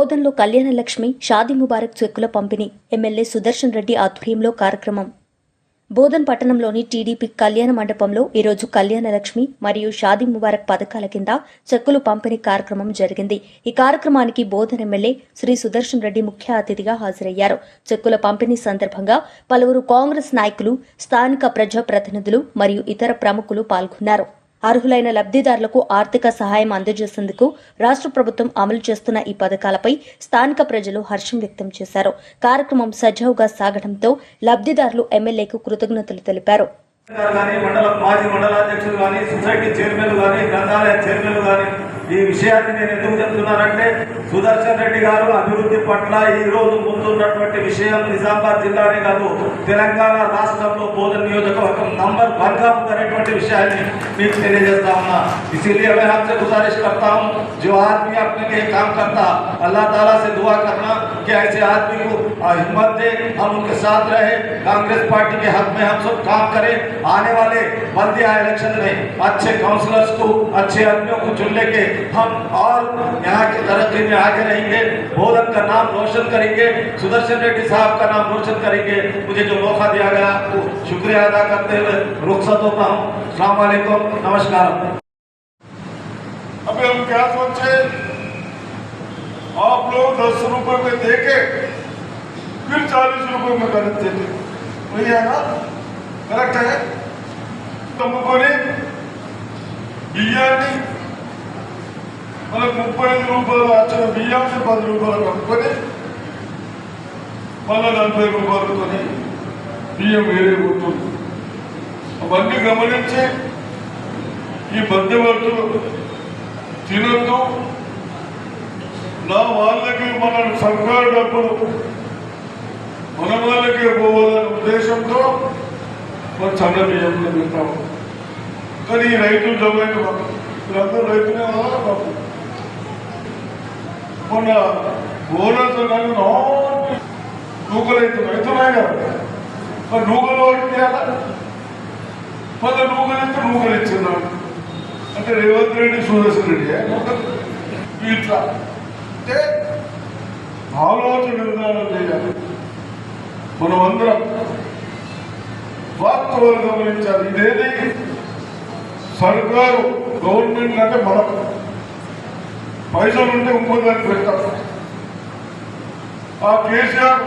బోధన్లో కళ్యాణలక్ష్మి షాదీ ముబారక్ చెక్కుల పంపిణీ ఎమ్మెల్యే సుదర్శన్ రెడ్డి ఆధ్వర్యంలో కార్యక్రమం. బోధన్ పట్టణంలోని టీడీపీ కళ్యాణ మండపంలో ఈరోజు కళ్యాణలక్ష్మి మరియు షాదీ ముబారక్ పథకాల కింద చెక్కులు పంపిణీ కార్యక్రమం జరిగింది. ఈ కార్యక్రమానికి బోధన్ ఎమ్మెల్యే శ్రీ సుదర్శన్ రెడ్డి ముఖ్య అతిథిగా హాజరయ్యారు. చెక్కుల పంపిణీ సందర్భంగా పలువురు కాంగ్రెస్ నాయకులు స్థానిక ప్రజాప్రతినిధులు మరియు ఇతర ప్రముఖులు పాల్గొన్నారు. అర్హులైన లబ్ధిదారులకు ఆర్థిక సహాయం అందజేసేందుకు రాష్ట్ర ప్రభుత్వం అమలు చేస్తున్న ఈ పథకాలపై స్థానిక ప్రజలు హర్షం వ్యక్తం చేశారు. కార్యక్రమం సజావుగా సాగడంతో లబ్ధిదారులు ఎమ్మెల్యేకు కృతజ్ఞతలు తెలిపారు. మాజీ మండలాధ్యక్షులు కానీ సొసైటీ చైర్మన్ కానీ గ్రంథాలయ చైర్మన్ కానీ ఈ విషయాన్ని నేను ఎందుకు చెప్తున్నానంటే సుదర్శన్ రెడ్డి గారు అభివృద్ధి పట్ల ఈ రోజు ముందున్నటువంటి విషయం నిజామాబాద్ జిల్లానే కాదు తెలంగాణ రాష్ట్రంలో బోధన నియోజకవర్గం నంబర్ वन का అనేటువంటి విషయాన్ని మీకు తెలియజేస్తా ఉన్నా इसीलिए मैं आपसे गुजारिश करता हूँ जो आदमी अपने लिए काम करता अल्लाह ताला से दुआ करना कि ऐसे आदमी को आ, हिम्मत दे हम उनके साथ रहे कांग्रेस पार्टी के हक में हम सब काम करें आने वाले बल्दिया इलेक्शन में अच्छे काउंसलर्स को अच्छे आदमियों को चुन लेके हम और यहाँ की तरक्की में आगे रहेंगे भोदन का नाम रोशन करेंगे, सुदर्शन रेड्डी साहब का नाम रोशन करेंगे। मुझे जो मौका दिया गया आपको शुक्रिया अदा करते हुए रुख्सत होता हूँ। सलामकुम नमस्कार। अबे हम क्या सोचे? आप लोग दस रुपए में देके फिर चालीस रुपए में गलत देते वही है ना? करेक्ट है? तो तुमको नहीं बिरयानी మనకు ముప్పై రూపాయలు వచ్చిన బియ్యాన్ని పది రూపాయలు కనుక్కొని మళ్ళీ నలభై రూపాయలతోని బియ్యం వేరే ఉంటుంది అవన్నీ గమనించి ఈ మధ్యవర్తులు తినద్దు. నా వాళ్ళకి మన సర్కారు డబ్బులు మన వాళ్ళకే పోవాలనే ఉద్దేశంతో మన చంద్ర బియ్యంలో పెడతాము కానీ ఈ రైతులు జమైన వీళ్ళందరూ రైతులే కదా మొన్న బోనస్ కానీ నూకలు అయితే రైతున్నాయి కదా మరి నూకలు అలా మళ్ళీ నూకలు ఇస్తే నూకలు ఇచ్చిందాం అంటే రేవంత్ రెడ్డి సుదర్శన్ రెడ్డి ఇట్లా. అంటే ఆలోచన నిర్ధారణ చేయాలి. మనం అందరం వాస్తవాలు గమనించాలి. ఇదేది? సర్కారు గవర్నమెంట్ అంటే మనం పైసలు ఉంటే ఇంకో దాన్ని పెడతాం ఆ కేసీఆర్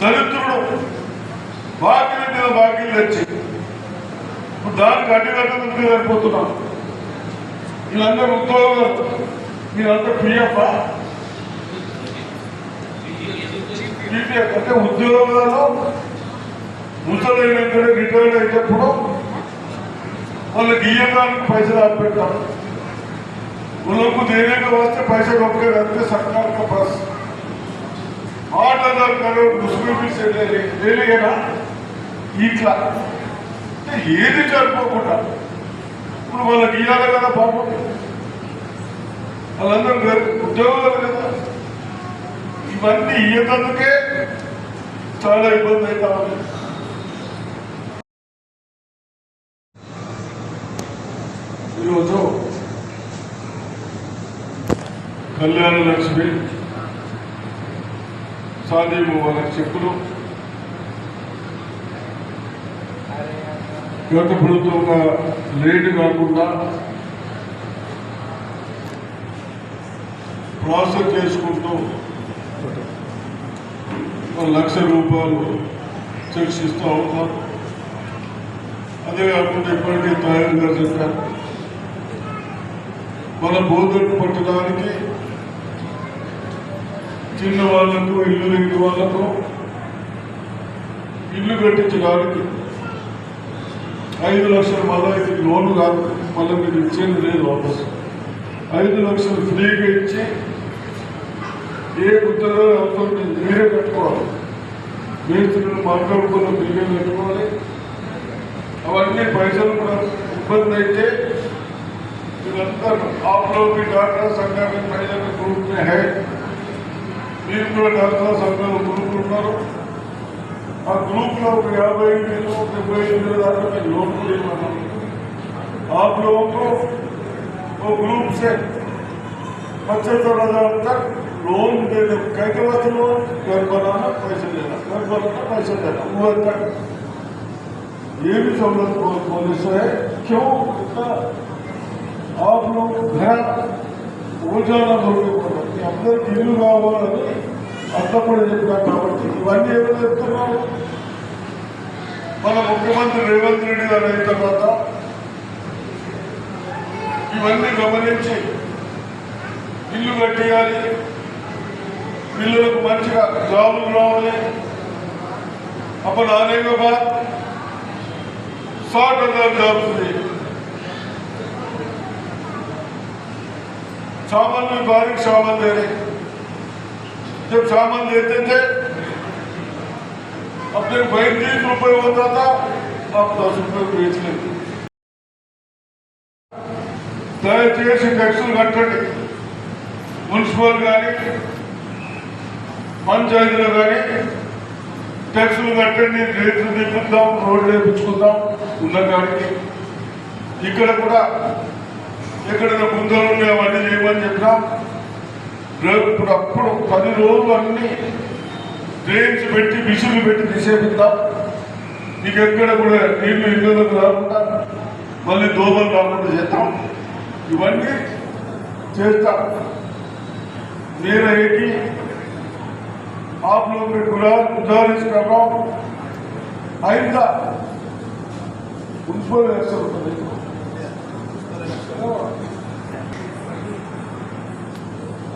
దళితుడు బాకీల మీద బాకీలు తెచ్చి దానికి అడ్డు కట్టడానికి సరిపోతున్నాం? వీళ్ళందరూ ఉద్యోగులు వీళ్ళంతా పిఎఫ్ పీపీఎఫ్ అంటే ఉద్యోగాలు ముసలైన రిటైర్డ్ అయినప్పుడు వాళ్ళకి ఇయ్యడానికి పైసలు ఆపెట్టారు उनको देने के वास्ते पैसे रोक के रखते सरकार के पास आठ हजार करोड़ उसमें भी से ले ले ले लिए ना ఇట్లా అంటే ఏది జరుపుకోకుండా ఇప్పుడు వాళ్ళకి ఇవ్వాలి కదా పాపం వాళ్ళందరూ గరి- ఉద్యోగాలు కదా ఇవన్నీ ఇయ్యతందుకే చాలా ఇబ్బంది అవుతా ఉంది కళ్యాణ లక్ష్మి సాదీము వాళ్ళకి చెప్పులు గత ప్రభుత్వంగా లేటు కాకుండా ప్రాసెస్ చేసుకుంటూ లక్ష రూపాయలు చెక్స్ ఇస్తూ ఉంటారు అదే కాకుండా ఇప్పటికే తయారు గారు చెప్పారు. మన బోధన పట్టడానికి చిన్న వాళ్ళకు ఇల్లు లేని వాళ్ళకు ఇల్లు కట్టించడానికి ఐదు లక్షలు మళ్ళా ఇది లోన్ కాదు మళ్ళీ మీరు ఇచ్చేది లేదు వాపస్ ఐదు లక్షలు ఫ్రీగా ఇచ్చి ఏ ఉద్యోగం అవసరం లేదు మీరే కట్టుకోవాలి మేస్త్రులు మాట్లాడుకున్న మీరే కట్టుకోవాలి అవన్నీ పైసలు కూడా ఇబ్బంది అయితే ఇదంతా आप लोग भी डॉक्टर संघ में पहले के ग्रुप में है మీరు కూడా డాక్టర్ సంఘాలు గ్రూప్ ఉన్నారు ఆ గ్రూప్ లో ఒక యాభై వేలు డెబ్బై వేలు దాకా మేము లోన్ కూడా ఇవ్వన్నాం आप लोगों को वो ग्रुप से पचहत्तर हजार तक लोन दे दे कह के बात लोन घर बनाना पैसे देना घर बनाना पैसे देना वो तक ये भी जरूरत बहुत होने से है क्यों इतना आप लोग घर ఊర్జాల కాబట్టి అందరూ ఇల్లు కావాలని అట్లప్పుడు చెప్పారు కాబట్టి. ఇవన్నీ ఏమో చెప్తున్నాము మన ముఖ్యమంత్రి రేవంత్ రెడ్డి గారు అయిన తర్వాత ఇవన్నీ గమనించి ఇల్లు కట్టేయాలి. పిల్లలకు మంచిగా జాబులు రావాలి. అప్పుడు అనేక బాద్ సాట్ హజార్ జాబ్స్ सामान में बारीक सामान दे रहे जब सामान देते थे अपने पैंतीस रुपए होता था अब दस रुपए बेच लेते దయచేసి ట్యాక్సులు కట్టండి మున్సిపల్ కానీ పంచాయతీలో కానీ ట్యాక్సులు కట్టండి రేట్లు తెప్పిద్దాం రోడ్లు వేయించుకుందాం ఉన్న కాడికి ఇక్కడ కూడా ఎక్కడైనా గుంతలు రేపు ఇప్పుడు అప్పుడు పది రోజులు అన్ని డ్రైన్స్ పెట్టి మిషన్లు పెట్టి తీసేపిద్దాం నీకు ఎక్కడ కూడా నీళ్లు ఇళ్ళకు రాకుండా మళ్ళీ దోమలు రాకుండా చేద్దాం ఇవన్నీ చేస్తాం मेरा एक ही आप लोगों के गुलाब गुजारिश कर रहा हूं आइंदा उन पर ऐसा होता नहीं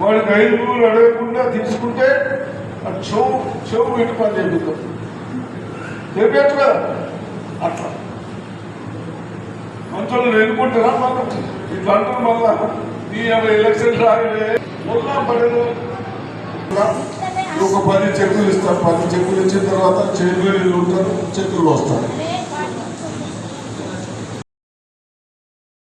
వాడికి ఐదు నూరు అడగకుండా తీసుకుంటే చెవు చెవు పెట్టి పని చేపిస్తాం. చెప్పచ్చు కదా? అట్లా. మంచోళ్ళు ఎన్నుకుంటారా మనం ఇట్లా అంటారు మళ్ళా. నీ ఎలక్షన్ రాగలే మొన్న పడేది. ఒక పది చెక్కులు ఇస్తారు. పది చెక్కులు ఇచ్చిన తర్వాత చైర్మన్ ఉంటారు చెక్కులు వస్తారు